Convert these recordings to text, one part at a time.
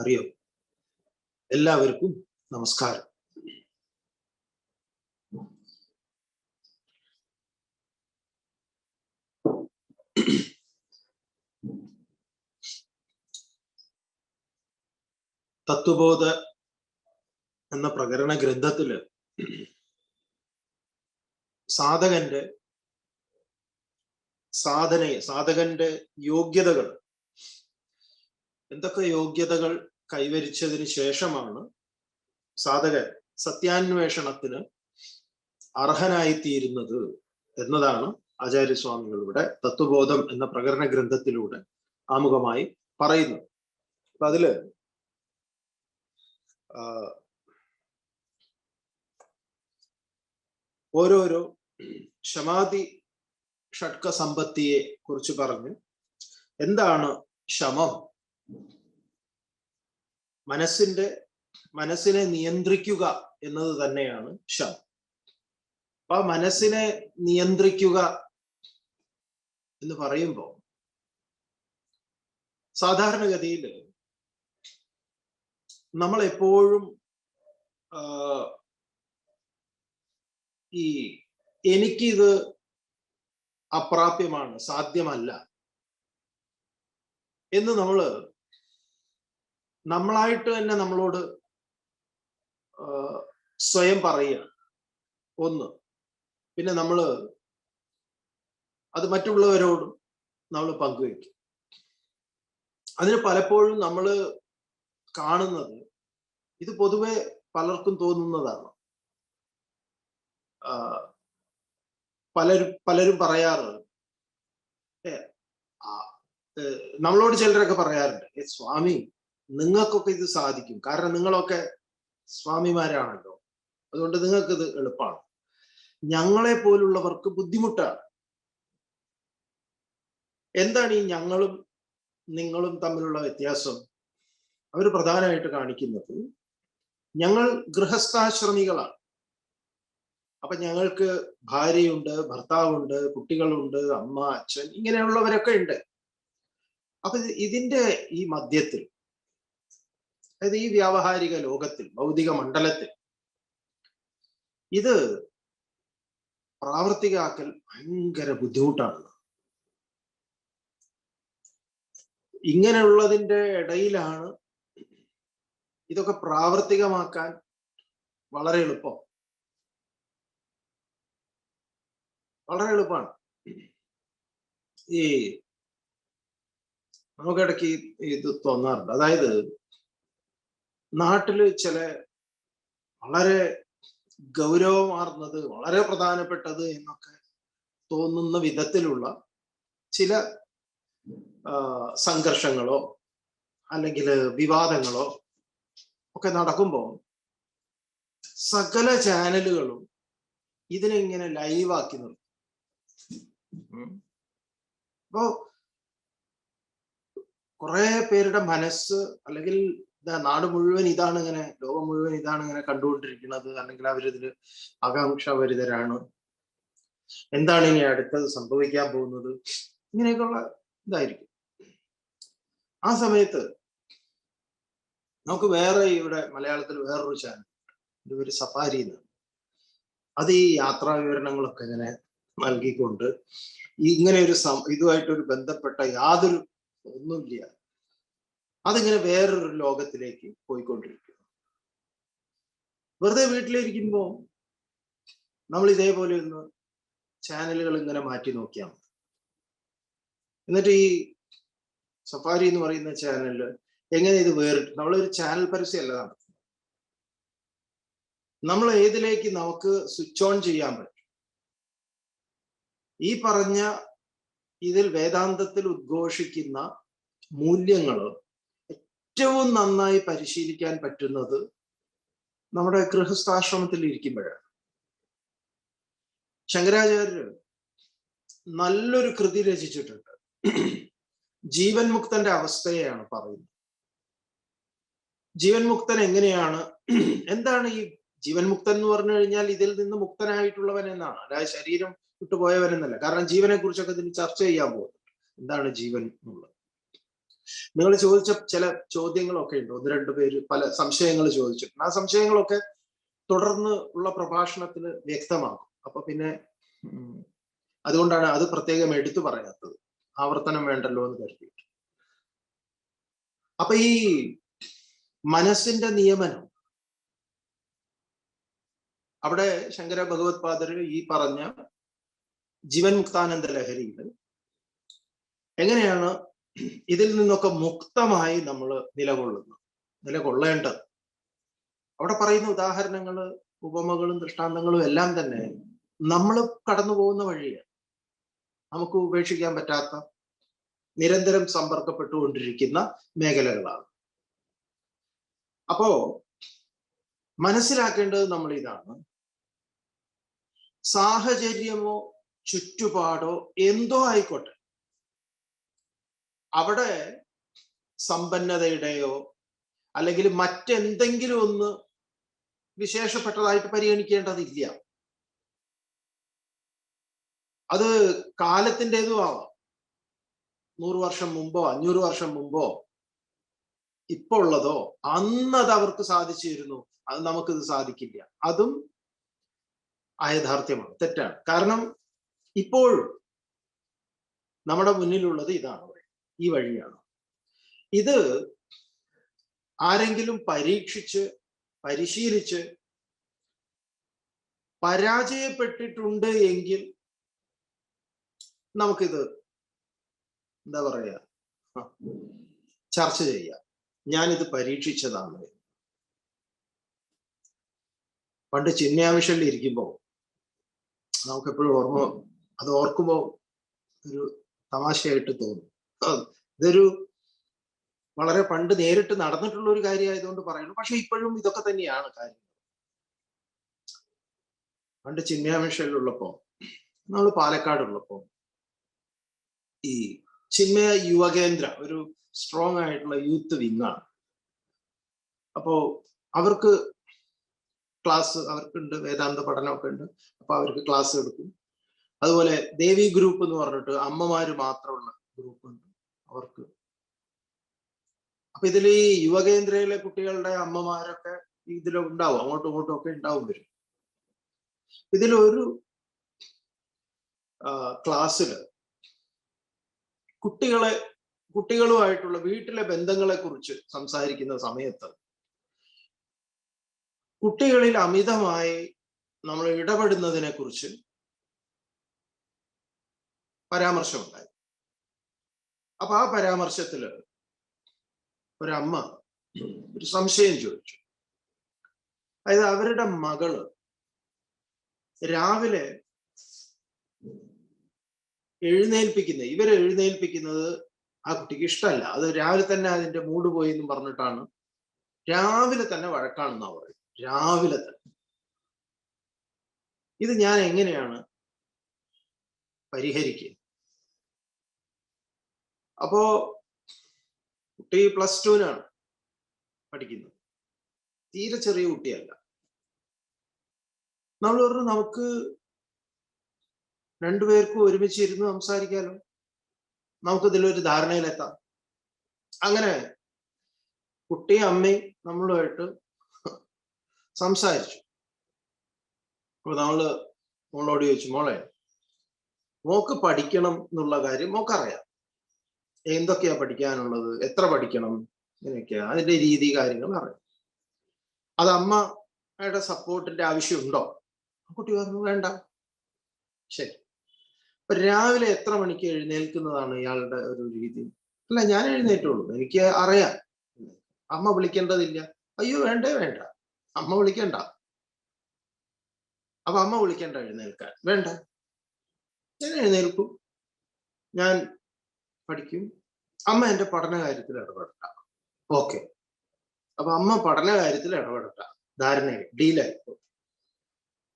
അറിയോ? എല്ലാവർക്കും നമസ്കാരം. തത്വബോധ എന്ന പ്രകരണ ഗ്രന്ഥത്തിൽ സാധകന്റെ സാധനയെ സാധകന്റെ യോഗ്യതകൾ എന്തൊക്കെ യോഗ്യതകൾ കൈവരിച്ചതിന് ശേഷമാണ് സാധകൻ സത്യാന്വേഷണത്തിന് അർഹനായിത്തീരുന്നത് എന്നതാണ് ആചാര്യസ്വാമികളുടെ തത്വബോധം എന്ന പ്രകരണ ഗ്രന്ഥത്തിലൂടെ ആമുഖമായി പറയുന്നത്. അപ്പൊ അതിൽ ഓരോരോ ഷമാതി ഷഡ്ക സമ്പത്തിയെ കുറിച്ച് പറഞ്ഞ് എന്താണ് ശമം മനസ്സിന്റെ മനസ്സിനെ നിയന്ത്രിക്കുക എന്നത് തന്നെയാണ് ശം അപ്പൊ മനസ്സിനെ നിയന്ത്രിക്കുക എന്ന് പറയുമ്പോൾ സാധാരണഗതിയിൽ നമ്മൾ എപ്പോഴും ഈ എനിക്കിത് അപ്രാപ്യമാണ് സാധ്യമല്ല എന്ന് നമ്മൾ നമ്മളായിട്ട് തന്നെ നമ്മളോട് സ്വയം പറയുക. ഒന്ന്. പിന്നെ നമ്മൾ അത് മറ്റുള്ളവരോടും നമ്മൾ പങ്കുവയ്ക്കും അതിന് പലപ്പോഴും നമ്മൾ കാണുന്നത് ഇത് പൊതുവെ പലർക്കും തോന്നുന്നതാണ്. പലരും പലരും പറയാറ് നമ്മളോട് ചിലരൊക്കെ പറയാറുണ്ട് സ്വാമി നിങ്ങൾക്കൊക്കെ ഇത് സാധിക്കും. കാരണം നിങ്ങളൊക്കെ സ്വാമിമാരാണല്ലോ. അതുകൊണ്ട് നിങ്ങൾക്ക് ഇത് എളുപ്പമാണ് ഞങ്ങളെ പോലുള്ളവർക്ക് ബുദ്ധിമുട്ടാണ്. എന്താണ് ഈ ഞങ്ങളും നിങ്ങളും തമ്മിലുള്ള വ്യത്യാസം? അവർ പ്രധാനമായിട്ട് കാണിക്കുന്നത് ഞങ്ങൾ ഗൃഹസ്ഥാശ്രമികളാണ്. അപ്പൊ ഞങ്ങൾക്ക് ഭാര്യയുണ്ട് ഭർത്താവുണ്ട് കുട്ടികളുണ്ട് അമ്മ അച്ഛൻ ഇങ്ങനെയുള്ളവരൊക്കെ ഉണ്ട്. അപ്പൊ ഇതിന്റെ ഈ മധ്യത്തിൽ അതായത് ഈ വ്യാവഹാരിക ലോകത്തിൽ ഭൗതിക മണ്ഡലത്തിൽ. ഇത് പ്രാവർത്തികാക്കൽ ഭയങ്കര ബുദ്ധിമുട്ടാണ്. ഇങ്ങനെയുള്ളതിന്റെ ഇടയിലാണ് ഇതൊക്കെ പ്രാവർത്തികമാക്കാൻ വളരെ എളുപ്പം. വളരെ എളുപ്പമാണ്. ഈ നമുക്കിടയ്ക്ക് ഇത് തോന്നാറുണ്ട്. അതായത് നാട്ടിൽ ചില വളരെ ഗൗരവമാർന്നത് വളരെ പ്രധാനപ്പെട്ടത് എന്നൊക്കെ തോന്നുന്ന വിധത്തിലുള്ള ചില സംഘർഷങ്ങളോ അല്ലെങ്കിൽ വിവാദങ്ങളോ ഒക്കെ നടക്കുമ്പോൾ സകല ചാനലുകളും ഇതിനെ ഇങ്ങനെ ലൈവാക്കി നിർത്തും. അപ്പോ കുറെ പേരുടെ മനസ്സ് അല്ലെങ്കിൽ നാട് മുഴുവൻ ഇതാണ് ഇങ്ങനെ ലോകം മുഴുവൻ ഇതാണ് ഇങ്ങനെ കണ്ടുകൊണ്ടിരിക്കുന്നത്. അല്ലെങ്കിൽ അവരിതിൽ ആകാംക്ഷാഭരിതരാണ് എന്താണ് ഇനി അടുത്തത് സംഭവിക്കാൻ പോകുന്നത്? ഇങ്ങനെയൊക്കെയുള്ള ഇതായിരിക്കും. ആ സമയത്ത് നമുക്ക് വേറെ ഇവിടെ മലയാളത്തിൽ വേറൊരു ചാനൽ ഒരു ഒരു സഫാരി എന്നാണ്. അത് ഈ യാത്രാ വിവരണങ്ങളൊക്കെ ഇങ്ങനെ നൽകിക്കൊണ്ട് ഇങ്ങനെ ഒരു ഇതുമായിട്ടൊരു ബന്ധപ്പെട്ട യാതൊരു ഒന്നുമില്ല. അതിങ്ങനെ വേറൊരു ലോകത്തിലേക്ക് പോയിക്കൊണ്ടിരിക്കുന്നു. വെറുതെ വീട്ടിലിരിക്കുമ്പോൾ നമ്മൾ ഇതേപോലെ ഒന്ന് ചാനലുകൾ ഇങ്ങനെ മാറ്റി നോക്കിയാൽ മതി. എന്നിട്ട് ഈ സഫാരി എന്ന് പറയുന്ന ചാനലിൽ എങ്ങനെ ഇത് വേറിട്ട് നമ്മളൊരു ചാനൽ പരസ്യമല്ല നടത്തുന്നത്. നമ്മൾ ഏതിലേക്ക് നമുക്ക് സ്വിച്ച് ഓൺ ചെയ്യാൻ പറ്റും? ഈ പറഞ്ഞ ഇതിൽ വേദാന്തത്തിൽ ഉദ്ഘോഷിക്കുന്ന മൂല്യങ്ങൾ ഏറ്റവും നന്നായി പരിശീലിക്കാൻ പറ്റുന്നത് നമ്മുടെ ഗൃഹസ്ഥാശ്രമത്തിൽ ഇരിക്കുമ്പോഴാണ്. ശങ്കരാചാര്യർ നല്ലൊരു കൃതി രചിച്ചിട്ടുണ്ട്. ജീവൻ മുക്തന്റെ അവസ്ഥയെയാണ് പറയുന്നത്. ജീവൻ മുക്തൻ എങ്ങനെയാണ്? എന്താണ് ഈ ജീവൻ മുക്തൻ എന്ന് പറഞ്ഞു കഴിഞ്ഞാൽ ഇതിൽ നിന്ന് മുക്തനായിട്ടുള്ളവൻ എന്നാണ്. അതായത് ശരീരം വിട്ടുപോയവൻ എന്നല്ല. കാരണം ജീവനെ കുറിച്ചൊക്കെ ഇതിന് ചർച്ച ചെയ്യാൻ പോകുന്നുണ്ട്. എന്താണ് ജീവൻ എന്നുള്ളത്? നിങ്ങൾ ചോദിച്ച ചില ചോദ്യങ്ങളൊക്കെ ഉണ്ട്. ഒന്ന് രണ്ട് പേര് പല സംശയങ്ങൾ ചോദിച്ചിട്ടുണ്ട്. ആ സംശയങ്ങളൊക്കെ തുടർന്ന് ഉള്ള പ്രഭാഷണത്തിൽ വ്യക്തമാകും. അപ്പൊ പിന്നെ അതുകൊണ്ടാണ് അത് പ്രത്യേകം എടുത്തു പറയാത്തത്. ആവർത്തനം വേണ്ടല്ലോ എന്ന് കരുതി അപ്പൊ ഈ മനസ്സിന്റെ നിയമനം. അവിടെ ശങ്കര ഭഗവത്പാദർ ഈ പറഞ്ഞ ജീവൻ മുക്താനന്ദ ലഹരിയിൽ എങ്ങനെയാണ് ഇതിൽ നിന്നൊക്കെ മുക്തമായി നമ്മൾ നിലകൊള്ളുന്നു. നിലകൊള്ളേണ്ടത്. അവിടെ പറയുന്ന ഉദാഹരണങ്ങൾ ഉപമകളും ദൃഷ്ടാന്തങ്ങളും എല്ലാം തന്നെ നമ്മൾ കടന്നു പോകുന്ന വഴിയാണ്. നമുക്ക് ഉപേക്ഷിക്കാൻ പറ്റാത്ത നിരന്തരം സമ്പർക്കപ്പെട്ടുകൊണ്ടിരിക്കുന്ന മേഖലകളാണ്. അപ്പോ മനസ്സിലാക്കേണ്ടത് നമ്മൾ ഇതാണ്. സാഹചര്യമോ ചുറ്റുപാടോ എന്തോ ആയിക്കോട്ടെ. അവിടെ സമ്പന്നതയുടെയോ അല്ലെങ്കിൽ മറ്റെന്തെങ്കിലും ഒന്ന് വിശേഷപ്പെട്ടതായിട്ട് പരിഗണിക്കേണ്ടതില്ല. അത് കാലത്തിന്റെതും ആവാം. നൂറ് വർഷം മുമ്പോ അഞ്ഞൂറ് വർഷം മുമ്പോ ഇപ്പോ ഉള്ളതോ അന്നത് അവർക്ക് സാധിച്ചിരുന്നു അത് നമുക്കിത് സാധിക്കില്ല. അതും അയഥാർത്ഥ്യമാണ് തെറ്റാണ്. കാരണം ഇപ്പോഴും നമ്മുടെ മുന്നിലുള്ളത് ഇതാണ്. ഈ വഴിയാണ്. ഇത് ആരെങ്കിലും പരീക്ഷിച്ച് പരിശീലിച്ച് പരാജയപ്പെട്ടിട്ടുണ്ട് എങ്കിൽ നമുക്കിത് എന്താ പറയാ? ആ, ചർച്ച ചെയ്യാം. ഞാനിത് പരീക്ഷിച്ചതാണ്. പണ്ട് ചിന്യാവിഷയിൽ ഇരിക്കുമ്പോൾ നമുക്ക് എപ്പോഴും ഓർമ്മ അത് ഓർക്കുമ്പോൾ ഒരു തമാശയായിട്ട് തോന്നും. ഇതൊരു വളരെ പണ്ട് നേരിട്ട് നടന്നിട്ടുള്ള ഒരു കാര്യമായതുകൊണ്ട് പറയുന്നു. പക്ഷെ ഇപ്പോഴും ഇതൊക്കെ തന്നെയാണ് കാര്യം. പണ്ട് ചിന്മയാമിഷയിലുള്ളപ്പോ നമ്മൾ പാലക്കാടുള്ളപ്പോ ഈ ചിന്മയ യുവകേന്ദ്ര ഒരു സ്ട്രോങ് ആയിട്ടുള്ള യൂത്ത് വിങ്ങാണ് അപ്പോ അവർക്ക് ക്ലാസ് അവർക്കുണ്ട് വേദാന്ത പഠനമൊക്കെ ഉണ്ട്. അപ്പൊ അവർക്ക് ക്ലാസ് എടുക്കും. അതുപോലെ ദേവി ഗ്രൂപ്പ് എന്ന് പറഞ്ഞിട്ട് അമ്മമാര് മാത്രമുള്ള ഗ്രൂപ്പ് ഉണ്ട്. അവർക്ക്. അപ്പൊ ഇതിൽ ഈ യുവകേന്ദ്രയിലെ കുട്ടികളുടെ അമ്മമാരൊക്കെ ഇതിൽ ഉണ്ടാവും അങ്ങോട്ടും ഇങ്ങോട്ടും ഒക്കെ ഉണ്ടാവും വരും. ഇതിലൊരു ക്ലാസ്സിൽ കുട്ടികളെ കുട്ടികളുമായിട്ടുള്ള വീട്ടിലെ ബന്ധങ്ങളെ കുറിച്ച് സംസാരിക്കുന്ന സമയത്ത് കുട്ടികളിൽ അമിതമായി നമ്മൾ ഇടപെടുന്നതിനെ കുറിച്ച് പരാമർശമുണ്ടായി. അപ്പൊ ആ പരാമർശത്തിൽ ഒരമ്മ ഒരു സംശയം ചോദിച്ചു. അതായത് അവരുടെ മകൾ രാവിലെ എഴുന്നേൽപ്പിക്കുന്നത് ഇവരെ എഴുന്നേൽപ്പിക്കുന്നത് ആ കുട്ടിക്ക് ഇഷ്ടമല്ല. അത് രാവിലെ തന്നെ അതിന്റെ മൂട് പോയി എന്ന് പറഞ്ഞിട്ടാണ് രാവിലെ തന്നെ വഴക്കാണെന്നാ പറയും രാവിലെ തന്നെ. ഇത് ഞാൻ എങ്ങനെയാണ് പരിഹരിക്കുക? അപ്പോ കുട്ടി പ്ലസ് ടുവിനാണ് പഠിക്കുന്നത്. തീരെ ചെറിയ കുട്ടിയല്ല. നമ്മൾ പറഞ്ഞു നമുക്ക് രണ്ടുപേർക്കും ഒരുമിച്ച് ഇരുന്ന് സംസാരിക്കാലോ. നമുക്ക് ഇതിലൊരു ധാരണയിലെത്താം. അങ്ങനെ കുട്ടിയും അമ്മയും നമ്മളുമായിട്ട് സംസാരിച്ചു. അപ്പൊ നമ്മൾ മോളോട് ചോദിച്ചു മോളെ മോക്ക് പഠിക്കണം എന്നുള്ള കാര്യം മോക്കറിയാം എന്തൊക്കെയാ പഠിക്കാനുള്ളത്? എത്ര പഠിക്കണം? ഇങ്ങനെയൊക്കെയാ. അതിന്റെ രീതി കാര്യങ്ങൾ അറിയാം അത് അമ്മയുടെ സപ്പോർട്ടിന്റെ ആവശ്യമുണ്ടോ? കുട്ടി പറഞ്ഞു വേണ്ട. ശരി. അപ്പൊ രാവിലെ എത്ര മണിക്ക് എഴുന്നേൽക്കുന്നതാണ് ഇയാളുടെ ഒരു രീതി? അല്ല ഞാൻ എഴുന്നേറ്റുള്ളൂ എനിക്ക് അറിയാം. അമ്മ വിളിക്കേണ്ടതില്ല. അയ്യോ വേണ്ടേ വേണ്ട. അമ്മ വിളിക്കണ്ട. അപ്പൊ അമ്മ വിളിക്കണ്ട എഴുന്നേൽക്കാൻ. വേണ്ട. ഞാൻ എഴുന്നേൽക്കും. ഞാൻ പഠിക്കും. അമ്മ എന്റെ പഠന കാര്യത്തിൽ ഇടപെടട്ട ഓക്കെ അപ്പൊ അമ്മ പഠന കാര്യത്തിൽ ഇടപെടട്ട ധാരണയായി ഡീലായി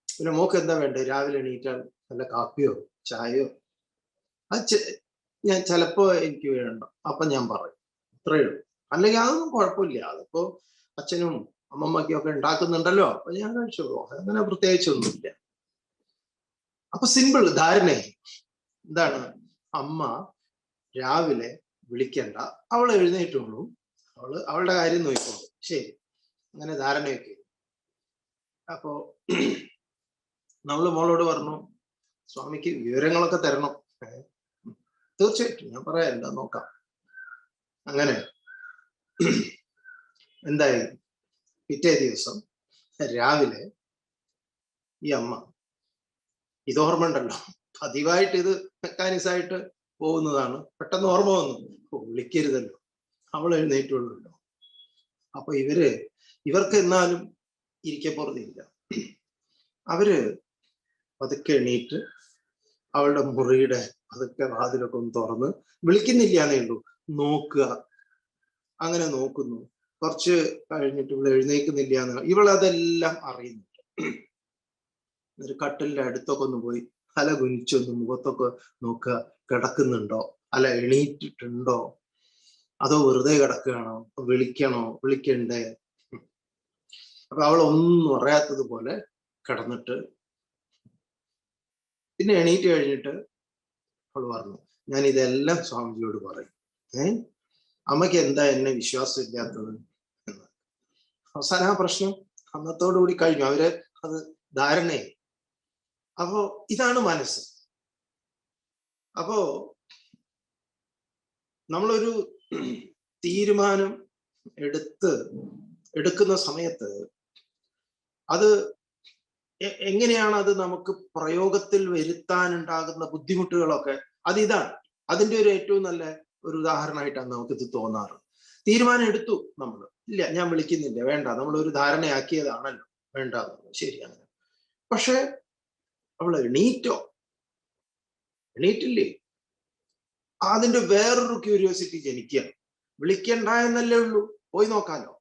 പിന്നെ മോക്ക് എന്താ വേണ്ടത് രാവിലെ എണീറ്റാൽ നല്ല കാപ്പിയോ ചായയോ? അത് ഞാൻ ചിലപ്പോ എനിക്ക് വേണ്ട. അപ്പൊ ഞാൻ പറയും. അത്രയേ ഉള്ളൂ. അല്ലെങ്കിൽ അതൊന്നും കുഴപ്പമില്ല. അതിപ്പോ അച്ഛനും അമ്മമ്മയ്ക്കും ഒക്കെ ഉണ്ടാക്കുന്നുണ്ടല്ലോ. അപ്പൊ ഞാൻ കഴിച്ചോളൂ അങ്ങനെ പ്രത്യേകിച്ചൊന്നുമില്ല. അപ്പൊ സിമ്പിൾ ധാരണയായി എന്താണ്? അമ്മ രാവിലെ വിളിക്കണ്ട. അവൾ എഴുന്നേറ്റുള്ളൂ അവൾ അവളുടെ കാര്യം നോക്കിക്കോളൂ. ശരി. അങ്ങനെ ധാരണയൊക്കെ. അപ്പോ നമ്മൾ മോളോട് പറഞ്ഞു സ്വാമിക്ക് വിവരങ്ങളൊക്കെ തരണം. തീർച്ചയായിട്ടും ഞാൻ പറയാം എന്താ നോക്കാം. അങ്ങനെ എന്തായി? പിറ്റേ ദിവസം രാവിലെ ഈ അമ്മ ഇതോർമ്മ ഉണ്ടല്ലോ പതിവായിട്ട് ഇത് മെക്കാനിക്സ് ആയിട്ട് പോകുന്നതാണ്. പെട്ടെന്ന് ഓർമ്മ വന്നു. വിളിക്കരുതല്ലോ. അവൾ എഴുന്നേറ്റുള്ളൂ അപ്പൊ ഇവർ ഇവർക്ക് എന്നാലും ഇരിക്കപ്പുറത്തില്ല അവർ പതുക്കെ എണീറ്റ് അവളുടെ മുറിയുടെ പതുക്കെ വാതിലൊക്കെ ഒന്ന് തുറന്ന് വിളിക്കുന്നില്ല എന്നേ ഉള്ളൂ. നോക്കുക. അങ്ങനെ നോക്കുന്നു. കുറച്ച് കഴിഞ്ഞിട്ട് ഇവൾ എഴുന്നേക്കുന്നില്ല എന്ന് ഇവൾ അതെല്ലാം അറിയുന്നുണ്ട്. ഒരു കട്ടിലിന്റെ അടുത്തൊക്കെ ഒന്ന് പോയി തല കുനിച്ചൊന്ന് മുഖത്തൊക്കെ നോക്കുക. കിടക്കുന്നുണ്ടോ? അല്ല എണീറ്റിട്ടുണ്ടോ? അതോ വെറുതെ കിടക്കുകയാണോ? വിളിക്കണോ? വിളിക്കണ്ടേ? അപ്പൊ അവൾ ഒന്നും അറിയാത്തതുപോലെ കിടന്നിട്ട് പിന്നെ എണീറ്റ് കഴിഞ്ഞിട്ട് അവൾ പറഞ്ഞു ഞാൻ ഇതെല്ലാം സ്വാമിജിയോട് പറയും. ഏ? അമ്മയ്ക്ക് എന്താ എന്നെ വിശ്വാസം ഇല്ലാത്തത് എന്ന്. അവസാനം ആ പ്രശ്നം അന്നത്തോടു കൂടി കഴിഞ്ഞു. അവർ അത് ധാരണയായി. അപ്പോ ഇതാണ് മനസ്സ്. അപ്പോ നമ്മളൊരു തീരുമാനം എടുത്ത് എടുക്കുന്ന സമയത്ത് അത് എങ്ങനെയാണ് അത് നമുക്ക് പ്രയോഗത്തിൽ വരുത്താനുണ്ടാകുന്ന ബുദ്ധിമുട്ടുകളൊക്കെ അത് ഇതാണ്. അതിന്റെ ഒരു ഏറ്റവും നല്ല ഒരു ഉദാഹരണമായിട്ടാണ് നമുക്ക് ഇത് തോന്നാറ്. തീരുമാനം എടുത്തു നമ്മൾ ഇല്ല ഞാൻ വിളിക്കുന്നില്ല. വേണ്ട. നമ്മൾ ഒരു ധാരണയാക്കിയതാണല്ലോ വേണ്ട ശരി അങ്ങനെ. പക്ഷെ അവൾ എണീറ്റോ? എണീറ്റില്ലേ? അതിന്റെ വേറൊരു ക്യൂരിയോസിറ്റി ജനിക്കുക. വിളിക്കണ്ട എന്നല്ലേ ഉള്ളൂ. പോയി നോക്കാനോ.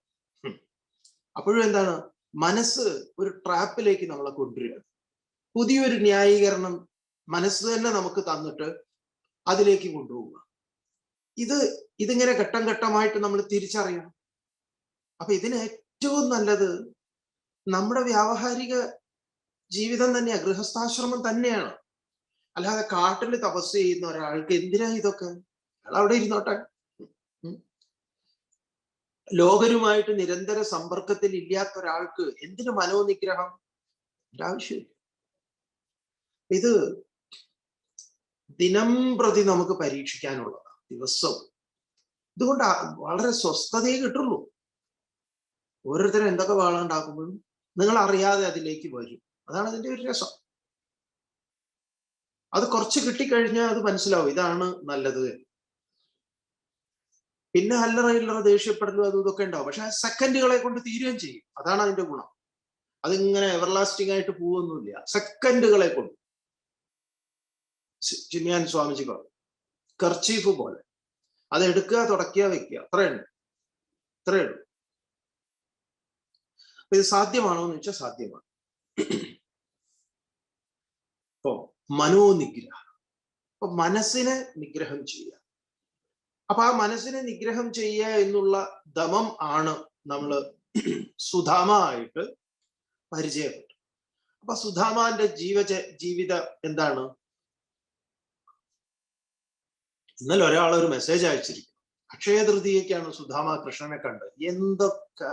അപ്പോഴും എന്താണ്? മനസ്സ് ഒരു ട്രാപ്പിലേക്ക് നമ്മളെ കൊണ്ടുവരിക. പുതിയൊരു ന്യായീകരണം മനസ്സ് തന്നെ നമുക്ക് തന്നിട്ട് അതിലേക്ക് കൊണ്ടുപോവുക. ഇത് ഇതിങ്ങനെ ഘട്ടം ഘട്ടമായിട്ട് നമ്മൾ തിരിച്ചറിയണം. അപ്പൊ ഇതിന് ഏറ്റവും നല്ലത് നമ്മുടെ വ്യാവഹാരിക ജീവിതം തന്നെയാ ഗൃഹസ്ഥാശ്രമം തന്നെയാണ്. അല്ലാതെ കാട്ടിൽ തപസ് ചെയ്യുന്ന ഒരാൾക്ക് എന്തിനാ ഇതൊക്കെ? അയാൾ അവിടെ ഇരുന്നോട്ടെ. ലോകരുമായിട്ട് നിരന്തര സമ്പർക്കത്തിൽ ഇല്ലാത്ത ഒരാൾക്ക് എന്തിനു മനോനിഗ്രഹം? ആവശ്യമില്ല. ഇത് ദിനം പ്രതി നമുക്ക് പരീക്ഷിക്കാനുള്ളതാണ് ദിവസവും. ഇതുകൊണ്ട് വളരെ സ്വസ്ഥതയെ കിട്ടുള്ളൂ. ഓരോരുത്തരും എന്തൊക്കെ വാളുണ്ടാക്കുമ്പോഴും നിങ്ങൾ അറിയാതെ അതിലേക്ക് വരും. അതാണ് അതിന്റെ ഒരു രസം. അത് കുറച്ച് കിട്ടിക്കഴിഞ്ഞാൽ അത് മനസ്സിലാവും ഇതാണ് നല്ലത് പിന്നെ അല്ലറ ഇല്ലറ ദേഷ്യപ്പെടലും അതും ഇതൊക്കെ ഉണ്ടാവും. പക്ഷെ സെക്കൻഡുകളെ കൊണ്ട് തീരുകയും ചെയ്യും. അതാണ് അതിന്റെ ഗുണം. അതിങ്ങനെ എവർലാസ്റ്റിംഗ് ആയിട്ട് പോവൊന്നുമില്ല സെക്കൻഡുകളെ കൊണ്ട്. ചിന്യാൻ സ്വാമിജി പറഞ്ഞു. കർച്ചീഫ് പോലെ. അത് എടുക്കുക തുടക്കുക വെക്കുക. അത്രയുണ്ട് അത്രയുള്ളൂ ഇത് സാധ്യമാണോ എന്ന് വെച്ചാൽ സാധ്യമാണ്. ഇപ്പോ മനോനിഗ്രഹം. അപ്പൊ മനസ്സിനെ നിഗ്രഹം ചെയ്യുക. അപ്പൊ ആ മനസ്സിനെ നിഗ്രഹം ചെയ്യുക എന്നുള്ള ദമം ആണ് നമ്മൾ സുധാമ ആയിട്ട് പരിചയപ്പെട്ടു അപ്പൊ സുധാമാന്റെ ജീവച ജീവിത എന്താണ്? ഇന്നലെ ഒരാൾ ഒരു മെസ്സേജ് അയച്ചിരിക്കും അക്ഷയ തൃതീയക്കാണ് സുധാമ കൃഷ്ണനെ കണ്ടത്. എന്തൊക്കെ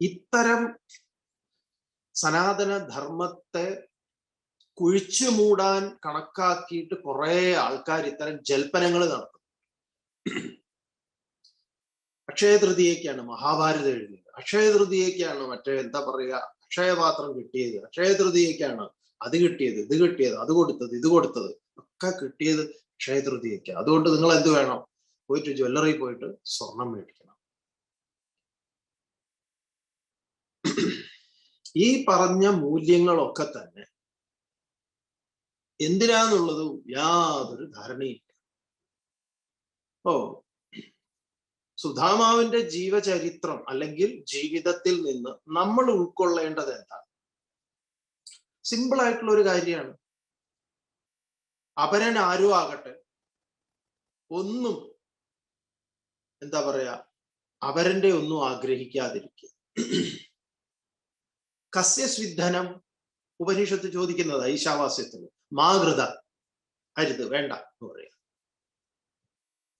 ഇത്തരം സനാതന ധർമ്മത്തെ കുഴിച്ചു മൂടാൻ കണക്കാക്കിയിട്ട് കുറെ ആൾക്കാർ ഇത്തരം ജൽപ്പനങ്ങൾ നടത്തും. അക്ഷയ മഹാഭാരതം എഴുതിയത്. അക്ഷയ തൃതീയക്കാണ് മറ്റേ എന്താ പറയുക അക്ഷയപാത്രം കിട്ടിയത്. അക്ഷയ തൃതീയക്കാണ് അത് കിട്ടിയത് ഇത് കിട്ടിയത് അത് കൊടുത്തത് ഇത് കൊടുത്തത് ഒക്കെ കിട്ടിയത് അക്ഷയ അതുകൊണ്ട് നിങ്ങൾ എന്ത് വേണം? പോയിട്ട് ജ്വല്ലറി പോയിട്ട് സ്വർണം മേടിക്കണം. ഈ പറഞ്ഞ മൂല്യങ്ങളൊക്കെ തന്നെ എന്തിനാന്നുള്ളത് യാതൊരു ധാരണയില്ല ഓ സുധാമാവിന്റെ ജീവചരിത്രം അല്ലെങ്കിൽ ജീവിതത്തിൽ നിന്ന് നമ്മൾ ഉൾക്കൊള്ളേണ്ടത് എന്താണ്? സിമ്പിൾ ആയിട്ടുള്ള ഒരു കാര്യമാണ്. അപരൻ ആരും ആകട്ടെ ഒന്നും എന്താ പറയാ അവരന്റെ ഒന്നും ആഗ്രഹിക്കാതിരിക്കുക. കസ്യസ്വിദ്ധനം ഉപനിഷത്ത് ചോദിക്കുന്നത് ഈശാവാസ്യത്തിൽ മാകൃത അരുത് വേണ്ട എന്ന് പറയാം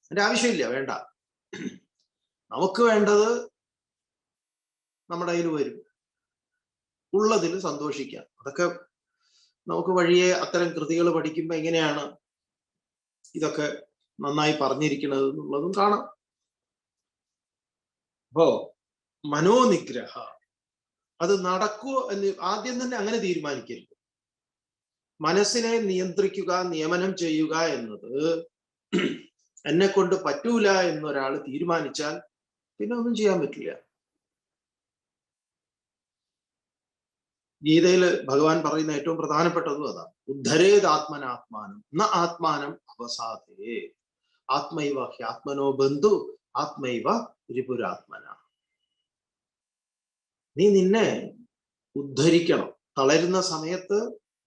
അതിന്റെ ആവശ്യമില്ല വേണ്ട. നമുക്ക് വേണ്ടത് നമ്മുടെ കയ്യിൽ വരും. ഉള്ളതിൽ സന്തോഷിക്കാം. അതൊക്കെ നമുക്ക് വഴിയെ അത്തരം കൃതികൾ പഠിക്കുമ്പോൾ എങ്ങനെയാണ് ഇതൊക്കെ നന്നായി പറഞ്ഞിരിക്കുന്നത് എന്നുള്ളതും കാണാം. അപ്പോ മനോനിഗ്രഹ. അത് നടക്കുമോ എന്ന് ആദ്യം തന്നെ അങ്ങനെ തീരുമാനിക്കരുത്. മനസ്സിനെ നിയന്ത്രിക്കുക നിയമനം ചെയ്യുക എന്നത് എന്നെ കൊണ്ട് പറ്റൂല എന്നൊരാൾ തീരുമാനിച്ചാൽ പിന്നെ ഒന്നും ചെയ്യാൻ പറ്റില്ല. ഗീതയിൽ ഭഗവാൻ പറയുന്ന ഏറ്റവും പ്രധാനപ്പെട്ടതും അതാണ്. ഉദ്ധരേത് ആത്മനാത്മാനം ന ആത്മാനം അവസാദേ ആത്മൈവ ഹ്യാത്മനോ ബന്ധു ആത്മൈവ രിപുരാത്മന നീ നിന്നെ ഉദ്ധരിക്കണം. തളരുന്ന സമയത്ത്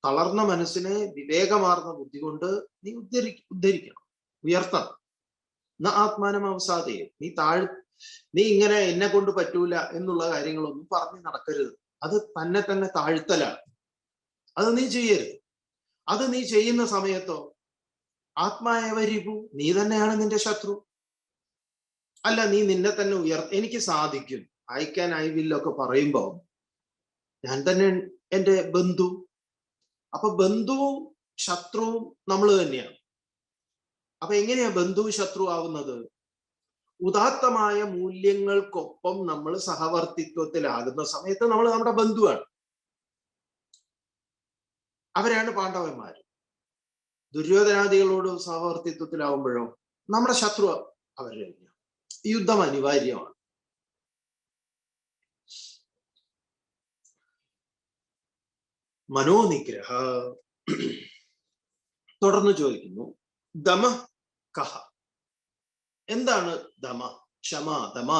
തളർന്ന മനസ്സിനെ വിവേകമാർന്ന ബുദ്ധി കൊണ്ട് നീ ഉദ്ധരി ഉദ്ധരിക്കണം. ഉയർത്തണം. ന ആത്മാനം അവസാദേ നീ താഴ് നീ ഇങ്ങനെ എന്നെ കൊണ്ട് പറ്റൂല എന്നുള്ള കാര്യങ്ങളൊന്നും പറഞ്ഞു നടക്കരുത്. അത് തന്നെ തന്നെ താഴ്ത്തലാണ്. അത് നീ ചെയ്യരുത്. അത് നീ ചെയ്യുന്ന സമയത്തോ ആത്മായവരിപു നീ തന്നെയാണ് നിന്റെ ശത്രു. അല്ല നീ നിന്നെ തന്നെ ഉയർ എനിക്ക് സാധിക്കും. ഐ ക്യാൻ ഐ വില്ലൊക്കെ പറയുമ്പോൾ ഞാൻ തന്നെ എന്റെ ബന്ധു. അപ്പൊ ബന്ധുവും ശത്രുവും നമ്മൾ തന്നെയാണ്. അപ്പൊ എങ്ങനെയാ ബന്ധു ശത്രു ആവുന്നത് ഉദാത്തമായ മൂല്യങ്ങൾക്കൊപ്പം നമ്മൾ സഹവർത്തിത്വത്തിലാകുന്ന സമയത്ത് നമ്മൾ നമ്മുടെ ബന്ധുവാണ്. അവരാണ് പാണ്ഡവന്മാർ ദുര്യോധനാദികളോട് സഹവർത്തിത്വത്തിലാവുമ്പോഴോ നമ്മുടെ ശത്രു അവർ തന്നെയാണ്. യുദ്ധം അനിവാര്യമാണ്. മനോനിഗ്രഹ. തുടർന്ന് ചോദിക്കുന്നു ദമ കഹ. എന്താണ് ദമ? ക്ഷമ ദമ.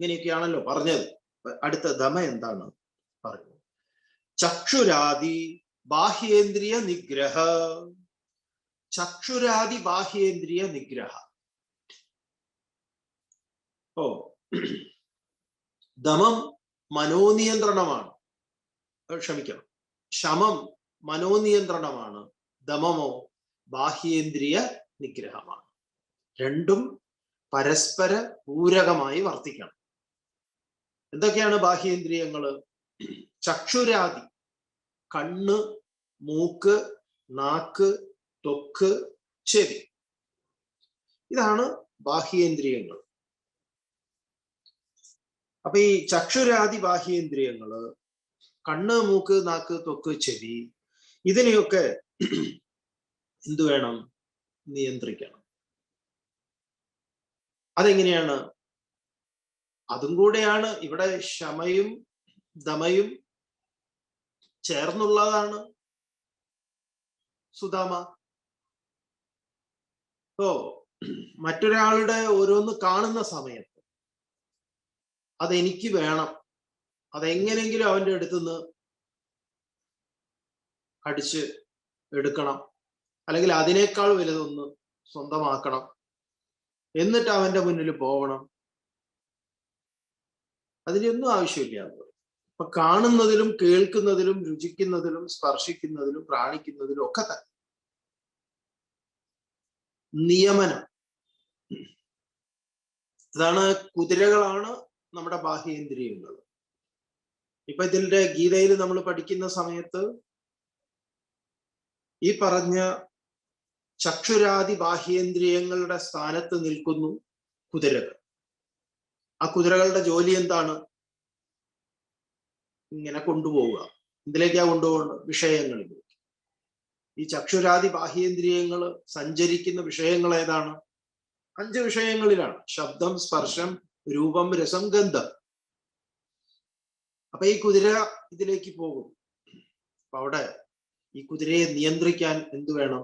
ഇങ്ങനെയൊക്കെയാണല്ലോ പറഞ്ഞത്. അടുത്ത ദമ എന്താണ്? പറഞ്ഞു ചക്ഷുരാദി ബാഹ്യേന്ദ്രിയ നിഗ്രഹ. ചക്ഷുരാദി ബാഹ്യേന്ദ്രിയ നിഗ്രഹ. ഓ ദമം മനോനിയന്ത്രണമാണ്. ക്ഷമിക്കണം. ശമം മനോനിയന്ത്രണമാണ് ദമമോ ബാഹ്യേന്ദ്രിയ നിഗ്രഹമാണ്. രണ്ടും പരസ്പര പൂരകമായി വർത്തിക്കണം. എന്തൊക്കെയാണ് ബാഹ്യേന്ദ്രിയങ്ങൾ ചക്ഷുരാതി കണ്ണ് മൂക്ക് നാക്ക് തൊക്ക് ചെവി. ഇതാണ് ബാഹ്യേന്ദ്രിയങ്ങൾ. അപ്പൊ ഈ ചക്ഷുരാതി ബാഹ്യേന്ദ്രിയങ്ങൾ കണ്ണ് മൂക്ക് നാക്ക് തൊക്ക് ചെവി ഇതിനെയൊക്കെ എന്തു വേണം? നിയന്ത്രിക്കണം. അതെങ്ങനെയാണ്? അതും കൂടെയാണ് ഇവിടെ ക്ഷമയും ദമയും ചേർന്നുള്ളതാണ്. സുധാമ. ഓ മറ്റൊരാളുടെ ഓരോന്ന് കാണുന്ന സമയത്ത് അതെനിക്ക് വേണം. അതെങ്ങനെങ്കിലും അവന്റെ അടുത്തുനിന്ന് കടിച്ച് എടുക്കണം. അല്ലെങ്കിൽ അതിനേക്കാൾ വലുതൊന്ന് സ്വന്തമാക്കണം. എന്നിട്ട് അവന്റെ മുന്നിൽ പോകണം അതിനൊന്നും ആവശ്യമില്ല. അപ്പൊ കാണുന്നതിലും കേൾക്കുന്നതിലും രുചിക്കുന്നതിലും സ്പർശിക്കുന്നതിലും പ്രാണിക്കുന്നതിലും ഒക്കെ തന്നെ. നിയമനം. അതാണ് കുതിരകളാണ് നമ്മുടെ ബാഹ്യേന്ദ്രിയങ്ങൾ. ഇപ്പൊ ഇതിന്റെ ഗീതയിൽ നമ്മൾ പഠിക്കുന്ന സമയത്ത് ഈ പറഞ്ഞ ചക്ഷുരാദി ബാഹ്യേന്ദ്രിയങ്ങളുടെ സ്ഥാനത്ത് നിൽക്കുന്നു കുതിരകൾ. ആ കുതിരകളുടെ ജോലി എന്താണ്? ഇങ്ങനെ കൊണ്ടുപോവുക. ഇതിലേക്കാ കൊണ്ടുപോകുന്നത് വിഷയങ്ങളിലേക്ക്. ഈ ചക്ഷുരാദി ബാഹ്യേന്ദ്രിയങ്ങൾ സഞ്ചരിക്കുന്ന വിഷയങ്ങൾ ഏതാണ് അഞ്ച് വിഷയങ്ങളിലാണ്. ശബ്ദം സ്പർശം രൂപം രസം ഗന്ധം. അപ്പൊ ഈ കുതിര ഇതിലേക്ക് പോകും. അപ്പൊ അവിടെ ഈ കുതിരയെ നിയന്ത്രിക്കാൻ എന്തു വേണം?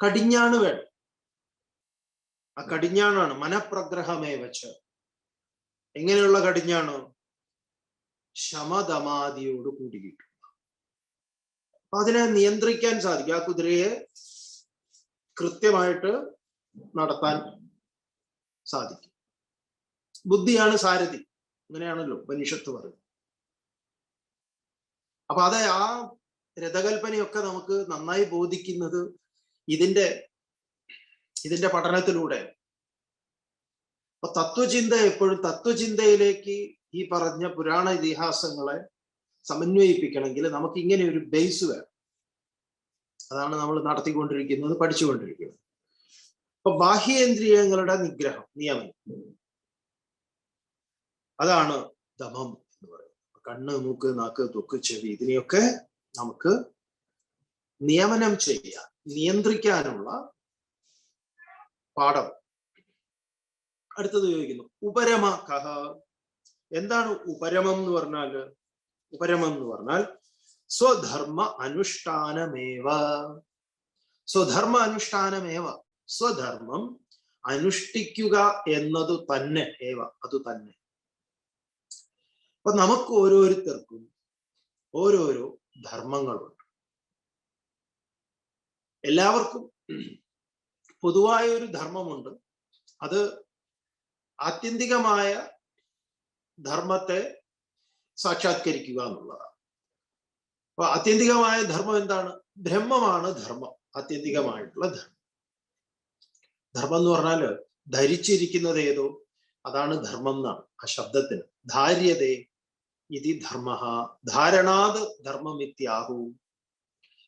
കടിഞ്ഞാണ് വേണം. ആ കടിഞ്ഞാണാണ് മനപ്രഗ്രഹമേ വെച്ച്. എങ്ങനെയുള്ള കടിഞ്ഞാണ്? ശമദമാദിയോട് കൂടിയിട്ടുള്ള അപ്പൊ അതിനെ നിയന്ത്രിക്കാൻ സാധിക്കും. ആ കുതിരയെ കൃത്യമായിട്ട് നടത്താൻ സാധിക്കും. ബുദ്ധിയാണ് സാരഥി. അങ്ങനെയാണല്ലോ ഉപനിഷത്ത് പറയുന്നത്. അപ്പൊ അത് ആ രഥകൽപ്പനയൊക്കെ നമുക്ക് നന്നായി ബോധിക്കുന്നത് ഇതിന്റെ ഇതിന്റെ പഠനത്തിലൂടെ. അപ്പൊ തത്വചിന്ത എപ്പോഴും തത്വചിന്തയിലേക്ക് ഈ പറഞ്ഞ പുരാണ ഇതിഹാസങ്ങളെ സമന്വയിപ്പിക്കണമെങ്കിൽ നമുക്ക് ഇങ്ങനെ ഒരു ബേസ് വേണം. അതാണ് നമ്മൾ നടത്തിക്കൊണ്ടിരിക്കുന്നത് പഠിച്ചുകൊണ്ടിരിക്കുന്നത്. അപ്പൊ ബാഹ്യേന്ദ്രിയങ്ങളുടെ നിഗ്രഹം നിയമം. അതാണ് ദമം കണ്ണ് മൂക്ക് നാക്ക് തൊക്ക് ചെവി ഇതിനെയൊക്കെ നമുക്ക് നിയമനം ചെയ്യാൻ നിയന്ത്രിക്കാനുള്ള പാഠം. അടുത്തത് ചോദിക്കുന്നു. ഉപരമ കഹ. എന്താണ് ഉപരമം എന്ന് പറഞ്ഞാൽ ഉപരമം എന്ന് പറഞ്ഞാൽ സ്വധർമ്മ അനുഷ്ഠാനമേവ. സ്വധർമ്മ അനുഷ്ഠാനമേവ. സ്വധർമ്മം അനുഷ്ഠിക്കുക എന്നതു തന്നെ. ഏവ? അത് തന്നെ. അപ്പൊ നമുക്ക് ഓരോരുത്തർക്കും ഓരോരോ ധർമ്മങ്ങളുണ്ട്. എല്ലാവർക്കും പൊതുവായ ഒരു ധർമ്മമുണ്ട്. അത് ആത്യന്തികമായ ധർമ്മത്തെ സാക്ഷാത്കരിക്കുക എന്നുള്ളതാണ്. അപ്പൊ ആത്യന്തികമായ ധർമ്മം എന്താണ്? ബ്രഹ്മമാണ് ധർമ്മം. ആത്യന്തികമായിട്ടുള്ള ധർമ്മം. ധർമ്മം എന്ന് പറഞ്ഞാൽ ധരിച്ചിരിക്കുന്നത് ഏതോ? അതാണ് ധർമ്മം എന്നാണ്. ആ ശബ്ദത്തിന്. ധാര്യതേ ഇതി ധർമ്മ. ധാരണാത് ധർമ്മം ഇത്യാഹു.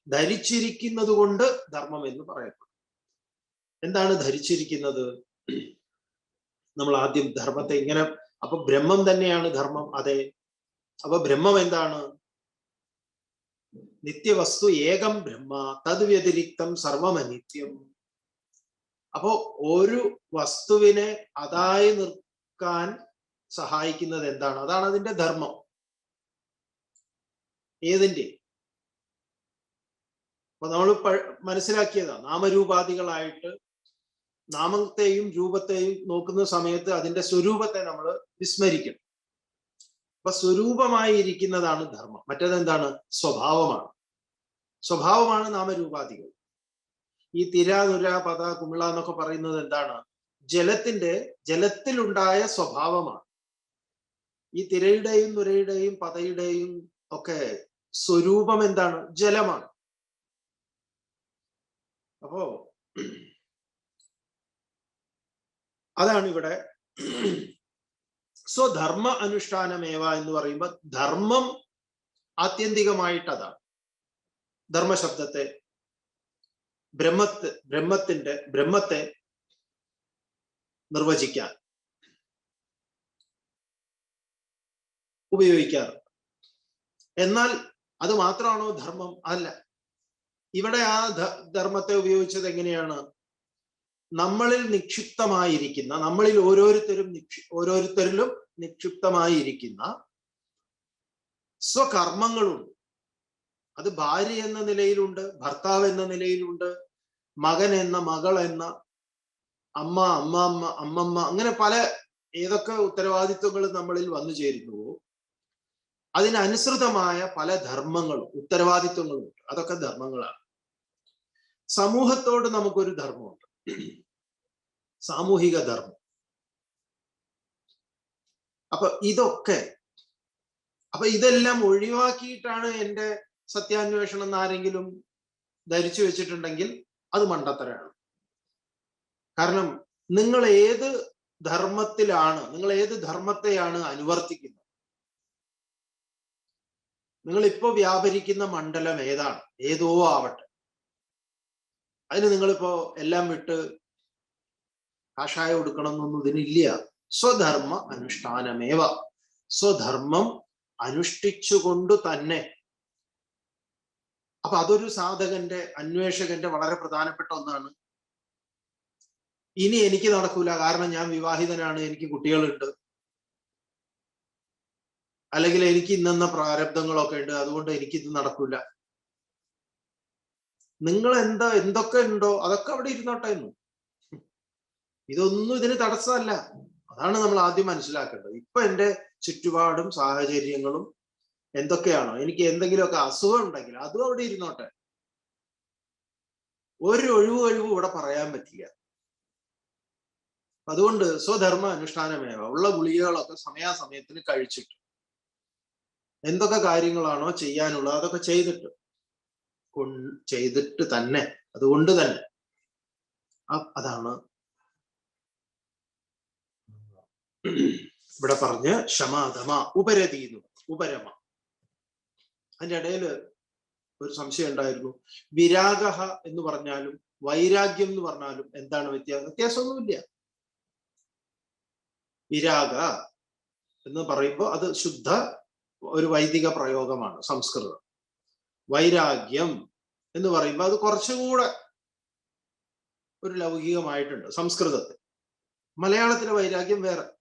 ധരിച്ചിരിക്കുന്നത് കൊണ്ട് ധർമ്മം എന്ന് പറയപ്പെടും. എന്താണ് ധരിച്ചിരിക്കുന്നത്? നമ്മൾ ആദ്യം ധർമ്മത്തെ ഇങ്ങനെ അപ്പൊ ബ്രഹ്മം തന്നെയാണ് ധർമ്മം അതെ. അപ്പൊ ബ്രഹ്മം എന്താണ്? നിത്യവസ്തു ഏകം ബ്രഹ്മ തത് വ്യതിരിക്തം സർവമനിത്യം. അപ്പോ ഒരു വസ്തുവിനെ അതായി നിൽക്കാൻ സഹായിക്കുന്നത് എന്താണ്? അതാണ് അതിന്റെ ധർമ്മം. ഏതിന്റെ അപ്പൊ നമ്മൾ മനസ്സിലാക്കിയതാ. നാമരൂപാധികളായിട്ട് നാമത്തെയും രൂപത്തെയും നോക്കുന്ന സമയത്ത് അതിന്റെ സ്വരൂപത്തെ നമ്മൾ വിസ്മരിക്കണം. അപ്പൊ സ്വരൂപമായി ഇരിക്കുന്നതാണ് ധർമ്മം. മറ്റേതെന്താണ്? സ്വഭാവമാണ്. സ്വഭാവമാണ് നാമരൂപാധികൾ ഈ തിര നുര പത കുമിള എന്നൊക്കെ പറയുന്നത് എന്താണ്? ജലത്തിന്റെ ജലത്തിലുണ്ടായ സ്വഭാവമാണ്. ഈ തിരയുടെയും നുരയുടെയും പതയുടെയും ഒക്കെ സ്വരൂപം എന്താണ്? ജലമാണ്. അപ്പോ അതാണ് ഇവിടെ. സോ ധർമ്മ അനുഷ്ഠാനമേവ എന്ന് പറയുമ്പോൾ ധർമ്മം ആത്യന്തികമായിട്ട് അതാണ് ധർമ്മശബ്ദത്തെ ബ്രഹ്മത്ത് ബ്രഹ്മത്തിന്റെ ബ്രഹ്മത്തെ നിർവചിക്കാൻ ഉപയോഗിക്കാറ്. എന്നാൽ അത് മാത്രമാണോ ധർമ്മം? അല്ല. ഇവിടെ ആ ധർമ്മത്തെ ഉപയോഗിച്ചത് എങ്ങനെയാണ്? നമ്മളിൽ നിക്ഷിപ്തമായിരിക്കുന്ന നമ്മളിൽ ഓരോരുത്തരും നിക്ഷി ഓരോരുത്തരിലും നിക്ഷിപ്തമായിരിക്കുന്ന സ്വകർമ്മങ്ങളുണ്ട്. അത് ഭാര്യ എന്ന നിലയിലുണ്ട് ഭർത്താവ് എന്ന നിലയിലുണ്ട് മകൻ എന്ന മകൾ എന്ന അമ്മ അമ്മ അമ്മമ്മ അങ്ങനെ പല ഏതൊക്കെ ഉത്തരവാദിത്വങ്ങൾ നമ്മളിൽ വന്നു ചേരുന്നുവോ അതിനനുസൃതമായ പല ധർമ്മങ്ങളും ഉത്തരവാദിത്വങ്ങളും ഉണ്ട്. അതൊക്കെ ധർമ്മങ്ങളാണ്. സമൂഹത്തോട് നമുക്കൊരു ധർമ്മമുണ്ട്. സാമൂഹിക ധർമ്മം. അപ്പൊ ഇതൊക്കെ അപ്പൊ ഇതെല്ലാം ഒഴിവാക്കിയിട്ടാണ് എന്റെ സത്യാന്വേഷണം എന്ന് ആരെങ്കിലും ധരിച്ചു വെച്ചിട്ടുണ്ടെങ്കിൽ അത് മണ്ടത്തരാണ്. കാരണം നിങ്ങൾ ഏത് ധർമ്മത്തിലാണ് നിങ്ങൾ ഏത് ധർമ്മത്തെയാണ് അനുവർത്തിക്കുന്നത് നിങ്ങൾ ഇപ്പൊ വ്യാപരിക്കുന്ന മണ്ഡലം ഏതാണ്? ഏതോ ആവട്ടെ. അതിന് നിങ്ങളിപ്പോ എല്ലാം വിട്ട് കാഷായം കൊടുക്കണം എന്നൊന്നും ഇതിനില്ല. സ്വധർമ്മ അനുഷ്ഠാനമേവ. സ്വധർമ്മം അനുഷ്ഠിച്ചുകൊണ്ട് തന്നെ. അപ്പൊ അതൊരു സാധകന്റെ അന്വേഷകന്റെ വളരെ പ്രധാനപ്പെട്ട ഒന്നാണ്. ഇനി എനിക്ക് നടക്കൂല. കാരണം ഞാൻ വിവാഹിതനാണ്. എനിക്ക് കുട്ടികളുണ്ട്. അല്ലെങ്കിൽ എനിക്ക് ഇന്നെന്ന പ്രാരബ്ധങ്ങളൊക്കെ ഉണ്ട്. അതുകൊണ്ട് എനിക്കിത് നടക്കില്ല നിങ്ങൾ എന്താ എന്തൊക്കെ ഉണ്ടോ അതൊക്കെ അവിടെ ഇരുന്നോട്ടെ എന്ന്. ഇതൊന്നും ഇതിന് തടസ്സമല്ല. അതാണ് നമ്മൾ ആദ്യം മനസ്സിലാക്കേണ്ടത്. ഇപ്പൊ എന്റെ ചുറ്റുപാടും സാഹചര്യങ്ങളും എന്തൊക്കെയാണോ? എനിക്ക് എന്തെങ്കിലുമൊക്കെ അസുഖം ഉണ്ടെങ്കിൽ അതും അവിടെ ഇരുന്നോട്ടെ. ഒരു ഒഴിവ് ഒഴിവ് ഇവിടെ പറയാൻ പറ്റില്ല. അതുകൊണ്ട് സ്വധർമ്മ അനുഷ്ഠാനമേവ. ഉള്ള ഗുളികകളൊക്കെ സമയാസമയത്തിന് കഴിച്ചിട്ട്. എന്തൊക്കെ കാര്യങ്ങളാണോ ചെയ്യാനുള്ളത് അതൊക്കെ ചെയ്തിട്ട്. ചെയ്തിട്ട് തന്നെ. അതുകൊണ്ട് തന്നെ. അതാണ്. ഇവിടെ പറഞ്ഞ് ക്ഷമാധമ ഉപരതീന്നു ഉപരമ. അതിന്റെ ഇടയിൽ ഒരു സംശയം ഉണ്ടായിരുന്നു. വിരാഗ എന്ന് പറഞ്ഞാലും വൈരാഗ്യം എന്ന് പറഞ്ഞാലും എന്താണ് വ്യത്യാസം വ്യത്യാസമൊന്നുമില്ല. വിരാഗ എന്ന് പറയുമ്പോൾ അത് ശുദ്ധ ഒരു വൈദിക പ്രയോഗമാണ് സംസ്കൃതം. വൈരാഗ്യം എന്ന് പറയുമ്പോൾ അത് കുറച്ചുകൂടെ ഒരു ലൗകികമായിട്ടുണ്ട് സംസ്കൃതത്തിൽ. മലയാളത്തിലെ വൈരാഗ്യം വേറെ.